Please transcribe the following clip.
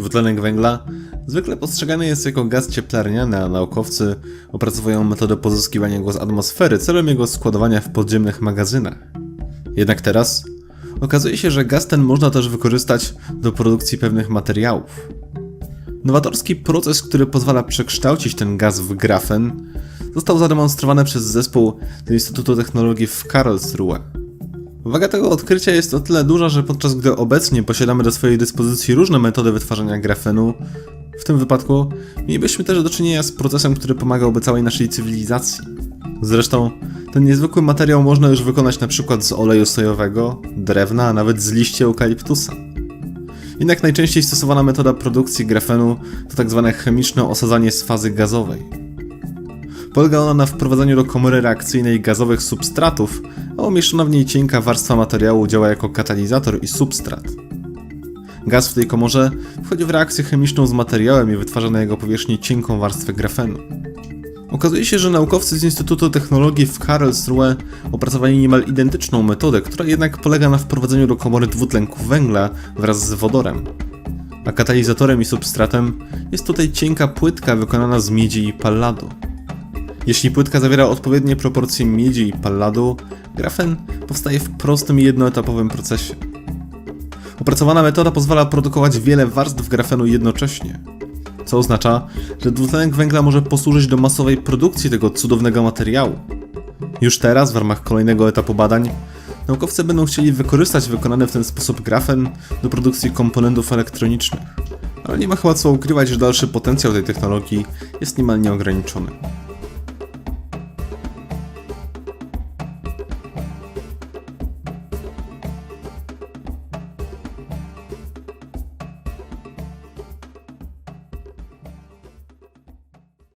Dwutlenek węgla zwykle postrzegany jest jako gaz cieplarniany, a naukowcy opracowują metodę pozyskiwania go z atmosfery celem jego składowania w podziemnych magazynach. Jednak teraz okazuje się, że gaz ten można też wykorzystać do produkcji pewnych materiałów. Nowatorski proces, który pozwala przekształcić ten gaz w grafen, został zademonstrowany przez zespół z Instytutu Technologii w Karlsruhe. Waga tego odkrycia jest o tyle duża, że podczas gdy obecnie posiadamy do swojej dyspozycji różne metody wytwarzania grafenu, w tym wypadku mielibyśmy też do czynienia z procesem, który pomagałby całej naszej cywilizacji. Zresztą ten niezwykły materiał można już wykonać na przykład z oleju sojowego, drewna, a nawet z liści eukaliptusa. Jednak najczęściej stosowana metoda produkcji grafenu to tak zwane chemiczne osadzanie z fazy gazowej. Polega ona na wprowadzeniu do komory reakcyjnej gazowych substratów, a umieszczona w niej cienka warstwa materiału działa jako katalizator i substrat. Gaz w tej komorze wchodzi w reakcję chemiczną z materiałem i wytwarza na jego powierzchni cienką warstwę grafenu. Okazuje się, że naukowcy z Instytutu Technologii w Karlsruhe opracowali niemal identyczną metodę, która jednak polega na wprowadzeniu do komory dwutlenku węgla wraz z wodorem. A katalizatorem i substratem jest tutaj cienka płytka wykonana z miedzi i palladu. Jeśli płytka zawiera odpowiednie proporcje miedzi i palladu, grafen powstaje w prostym i jednoetapowym procesie. Opracowana metoda pozwala produkować wiele warstw grafenu jednocześnie, co oznacza, że dwutlenek węgla może posłużyć do masowej produkcji tego cudownego materiału. Już teraz, w ramach kolejnego etapu badań, naukowcy będą chcieli wykorzystać wykonany w ten sposób grafen do produkcji komponentów elektronicznych. Ale nie ma chyba co ukrywać, że dalszy potencjał tej technologii jest niemal nieograniczony.